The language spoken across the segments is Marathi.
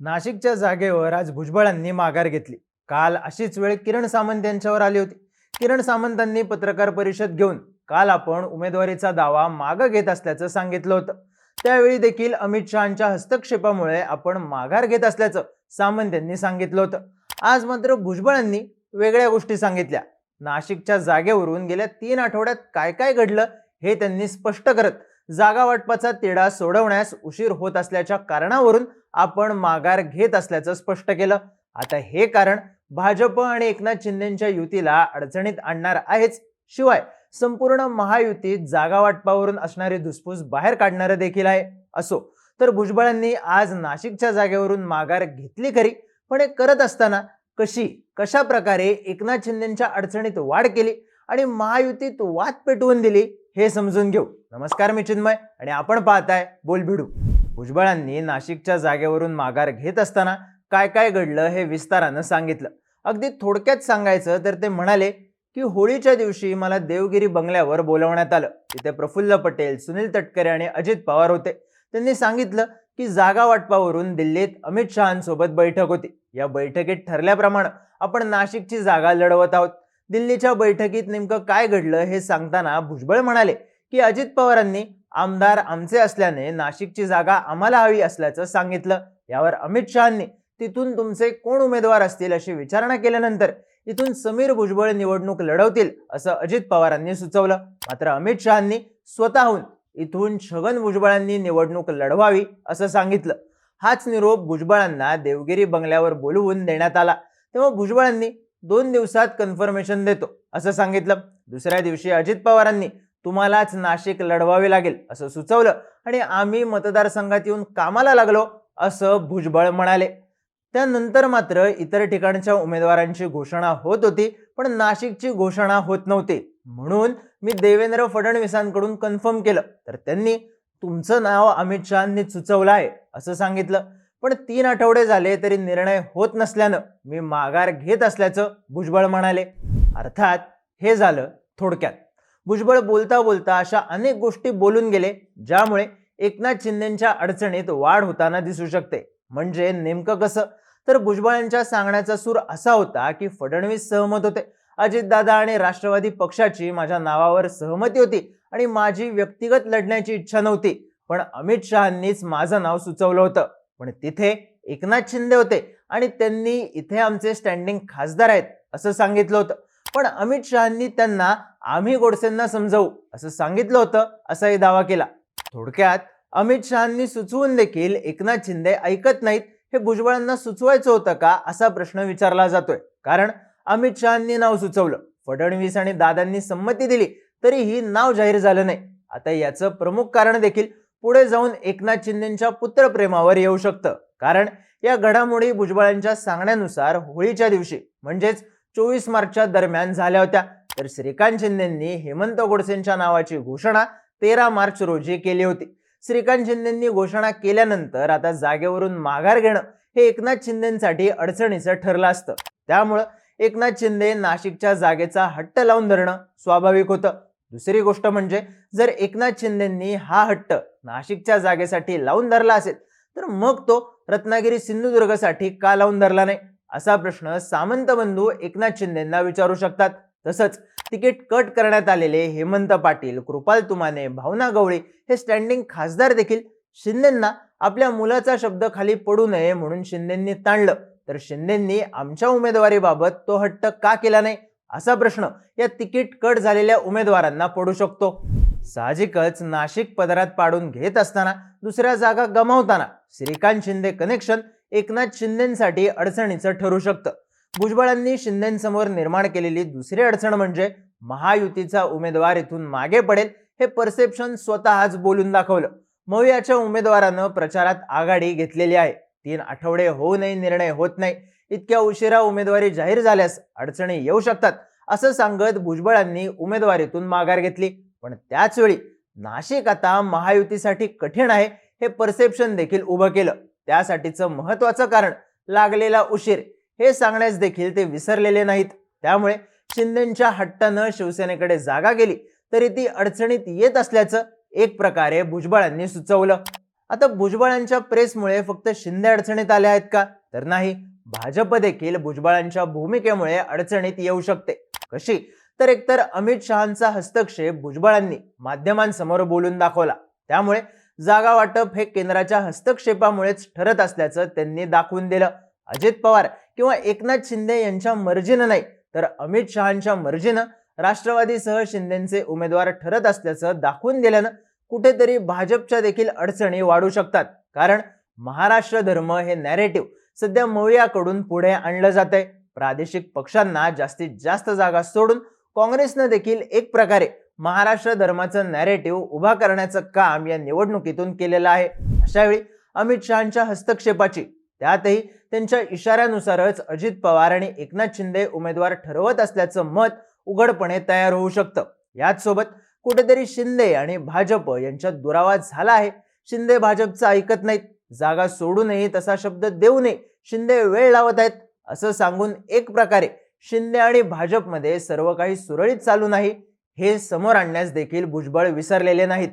नाशिकच्या जागेवर आज भुजबळांनी माघार घेतली. काल अशीच वेळ किरण सामंत यांच्यावर आली होती. किरण सामंतांनी पत्रकार परिषद घेऊन काल आपण उमेदवारीचा दावा मागं घेत असल्याचं सांगितलं होतं. त्यावेळी देखील अमित शहाच्या हस्तक्षेपामुळे आपण माघार घेत असल्याचं सामंत यांनी सांगितलं होतं. आज मात्र भुजबळांनी वेगळ्या गोष्टी सांगितल्या. नाशिकच्या जागेवरून गेल्या तीन आठवड्यात काय काय घडलं हे त्यांनी स्पष्ट करत जागा वाटपाचा तिढा सोडवण्यास उशीर होत असल्याच्या कारणावरून आपण माघार घेत असल्याचं स्पष्ट केलं. आता हे कारण भाजप आणि एकनाथ शिंदेच्या युतीला अडचणीत आणणार आहेच. शिवाय संपूर्ण महायुतीत जागा वाटपावरून असणारी धुसफूस बाहेर काढणारं देखील आहे असो. तर भुजबळांनी आज नाशिकच्या जागेवरून माघार घेतली खरी पण हे करत असताना कशी कशा प्रकारे एकनाथ शिंदेच्या अडचणीत वाढ केली आणि महायुतीत वाद पेटवून दिली? हे समजून घेऊ. नमस्कार मी चिन्मय आणि आपण पाहताय बोल भिडू भुजबळांनी नाशिकच्या जागेवरून माघार घेत असताना काय काय घडलं हे विस्तारानं सांगितलं. अगदी थोडक्यात सांगायचं तर ते म्हणाले की होळीच्या दिवशी मला देवगिरी बंगल्यावर बोलवण्यात आलं. तिथे प्रफुल्ल पटेल सुनील तटकरे आणि अजित पवार होते. त्यांनी सांगितलं की जागा वाटपावरून दिल्लीत अमित शहांसोबत बैठक होती. या बैठकीत ठरल्याप्रमाणे आपण नाशिकची जागा लढवत आहोत. दिल्लीच्या बैठकीत नेमकं काय घडलं हे सांगताना भुजबळ म्हणाले की अजित पवारांनी आमदार आमचे असल्याने नाशिकची जागा आम्हाला हवी असल्याचं सांगितलं. यावर अमित शहांनी तिथून तुमचे कोण उमेदवार असतील अशी विचारणा केल्यानंतर इथून समीर भुजबळ निवडणूक लढवतील असं अजित पवारांनी सुचवलं. मात्र अमित शहांनी स्वतःहून इथून छगन भुजबळांनी निवडणूक लढवावी असं सांगितलं. हाच निरोप भुजबळांना देवगिरी बंगल्यावर बोलवून देण्यात आला. तेव्हा भुजबळांनी दोन दिवसात कन्फर्मेशन देतो. असं सांगितलं. दुसऱ्या दिवशी अजित पवारांनी तुम्हालाच नाशिक लढवावे लागेल असं सुचवलं. आणि आम्ही मतदारसंघात येऊन कामाला लागलो असं भुजबळ म्हणाले. त्यानंतर मात्र इतर ठिकाणच्या उमेदवारांची घोषणा होत होती पण नाशिकची घोषणा होत नव्हती. म्हणून मी देवेंद्र फडणवीसांकडून कन्फर्म केलं. तर त्यांनी तुमचं नाव अमित शहांनी सुचवलं आहे असं सांगितलं. पण तीन आठवडे झाले तरी निर्णय होत नसल्यानं मी माघार घेत असल्याचं भुजबळ म्हणाले. अर्थात हे झालं थोडक्यात. भुजबळ बोलता बोलता अशा अनेक गोष्टी बोलून गेले ज्यामुळे एकनाथ शिंदेच्या अडचणीत वाढ होताना दिसू शकते. म्हणजे नेमकं कसं? तर भुजबळांच्या सांगण्याचा सूर असा होता की फडणवीस सहमत होते. अजितदादा आणि राष्ट्रवादी पक्षाची माझ्या नावावर सहमती होती आणि माझी व्यक्तिगत लढण्याची इच्छा नव्हती. पण अमित शहांनीच माझं नाव सुचवलं होतं. पण तिथे एकनाथ शिंदे होते आणि त्यांनी इथे आमचे स्टँडिंग खासदार आहेत असं सांगितलं होतं. पण अमित शहांनी त्यांना आम्ही गोडसेंना समजवू असं सांगितलं होतं असाही दावा केला. थोडक्यात अमित शहांनी सुचवून देखील एकनाथ शिंदे ऐकत नाहीत हे भुजबळांना सुचवायचं होतं का असा प्रश्न विचारला जातोय. कारण अमित शहांनी नाव सुचवलं. फडणवीस आणि दादांनी संमती दिली तरीही नाव जाहीर झालं नाही. आता याचं प्रमुख कारण देखील पुढे जाऊन एकनाथ शिंदेच्या पुत्रप्रेमावर येऊ शकतं. कारण या घडामोडी भुजबळांच्या सांगण्यानुसार होळीच्या दिवशी म्हणजेच चोवीस मार्चच्या दरम्यान झाल्या होत्या. तर श्रीकांत शिंदेंनी हेमंत गोडसेंच्या नावाची घोषणा तेरा मार्च रोजी केली होती. श्रीकांत शिंदेंनी घोषणा केल्यानंतर आता जागेवरून माघार घेणं हे एकनाथ शिंदेसाठी अडचणीचं ठरलं असतं. त्यामुळं एकनाथ शिंदे नाशिकच्या जागेचा हट्ट लावून धरणं स्वाभाविक होतं. दुसरी गोष्ट म्हणजे जर एकनाथ शिंदेंनी हा हट्ट नाशिकच्या जागेसाठी लावून धरला असेल तर मग तो रत्नागिरी सिंधुदुर्गसाठी का लावून धरला नाही? असा प्रश्न सामंत बंधू एकनाथ शिंदेंना विचारू शकतात. तसंच तिकीट कट करण्यात आलेले हेमंत पाटील कृपाल तुमाने भावना गवळी हे स्टँडिंग खासदार देखील शिंदेंना आपल्या मुलाचा शब्द खाली पडू नये म्हणून शिंदेंनी ताणलं. तर शिंदेंनी आमच्या उमेदवारीबाबत तो हट्ट का केला नाही? असा प्रश्न या तिकीट कट झालेल्या उमेदवारांना पडू शकतो. साहजिकच नाशिक पदरात पाडून घेत असताना दुसऱ्या जागा गमावताना श्रीकांत शिंदे कनेक्शन एकनाथ शिंदेसाठी अडचणीचं ठरू शकतं. भुजबळांनी शिंदेसमोर निर्माण केलेली दुसरी अडचण म्हणजे महायुतीचा उमेदवार इथून मागे पडेल हे परसेप्शन स्वतःच बोलून दाखवलं. मवियाच्या उमेदवारानं प्रचारात आघाडी घेतलेली आहे. तीन आठवडे होऊनही निर्णय होत नाही. इतक्या उशिरा उमेदवारी जाहीर झाल्यास अडचणी येऊ शकतात असं सांगत भुजबळांनी उमेदवारीतून माघार घेतली. पण त्याचवेळी नाशिक आता महायुतीसाठी कठीण आहे हे परसेप्शन देखील उभं केलं. त्यासाठीचं महत्वाचं कारण लागलेला उशीर हे सांगण्यास देखील ते विसरलेले नाहीत. त्यामुळे शिंदेच्या हट्टानं शिवसेनेकडे जागा गेली तरी ती अडचणीत येत असल्याचं एक प्रकारे भुजबळांनी सुचवलं. आता भुजबळांच्या प्रेसमुळे फक्त शिंदे अडचणीत आल्या आहेत का? तर नाही भाजप देखील भुजबळांच्या भूमिकेमुळे अडचणीत येऊ शकते. कशी? तर एकतर अमित शहांचा हस्तक्षेप भुजबळांनी माध्यमांसमोर बोलून दाखवला. त्यामुळे जागा वाटप हे केंद्राच्या हस्तक्षेपामुळेच ठरत असल्याचं त्यांनी दाखवून दिलं. अजित पवार किंवा एकनाथ शिंदे यांच्या मर्जीनं नाही तर अमित शहांच्या मर्जीनं राष्ट्रवादीसह शिंदेचे उमेदवार ठरत असल्याचं दाखवून दिल्यानं कुठेतरी भाजपच्या देखील अडचणी वाढू शकतात. कारण महाराष्ट्र धर्म हे नॅरेटिव्ह सध्या मौयाकडून पुढे आणलं जात आहे प्रादेशिक पक्षांना जास्तीत जास्त जागा सोडून काँग्रेसनं देखील एक प्रकारे महाराष्ट्र धर्माचं नॅरेटिव्ह उभा करण्याचं काम या निवडणुकीतून केलेलं आहे. अशावेळी अमित शहांच्या हस्तक्षेपाची त्यातही त्यांच्या इशाऱ्यानुसारच अजित पवार आणि एकनाथ शिंदे उमेदवार ठरवत असल्याचं मत उघडपणे तयार होऊ शकतं. याच सोबत कुठेतरी शिंदे आणि भाजप यांच्यात दुरावा झाला आहे. शिंदे भाजपचं ऐकत नाहीत. जागा सोडू नये तसा शब्द देऊ नये. शिंदे वेळ लावत आहेत असं सांगून एक प्रकारे शिंदे आणि भाजपमध्ये सर्व काही सुरळीत चालू नाही हे समोर आणण्यास देखील भुजबळ विसरलेले नाहीत.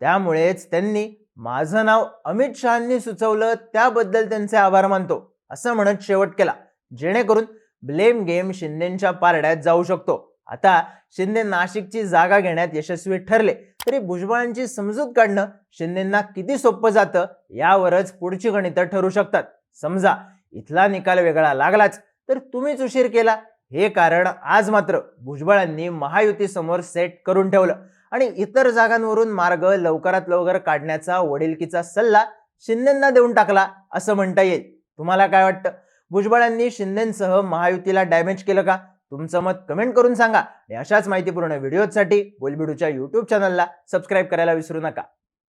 त्यामुळेच त्यांनी माझं नाव अमित शहांनी सुचवलं त्याबद्दल त्यांचे आभार मानतो असं म्हणत शेवट केला जेणेकरून ब्लेम गेम शिंदेच्या पारड्यात जाऊ शकतो. आता शिंदे नाशिकची जागा घेण्यात यशस्वी ठरले तरी भुजबळांची समजूत काढणं शिंदेंना किती सोपं जातं यावरच पुढची गणितं ठरू शकतात. समजा इथला निकाल वेगळा लागलाच तर तुम्हीच उशीर केला. हे कारण आज मात्र भुजबळांनी महायुती समोर सेट करून ठेवलं. आणि इतर जागांवरून मार्ग लवकरात लवकर काढण्याचा वडिलकीचा सल्ला शिंदेंना देऊन टाकला असं म्हणता येईल. तुम्हाला काय वाटतं? भुजबळांनी शिंदेसह महायुतीला डॅमेज केलं का? तुमचं मत कमेंट करून सांगा. आणि अशाच माहितीपूर्ण व्हिडिओसाठी बोलबिडूच्या युट्यूब चॅनलला सबस्क्राईब करायला विसरू नका.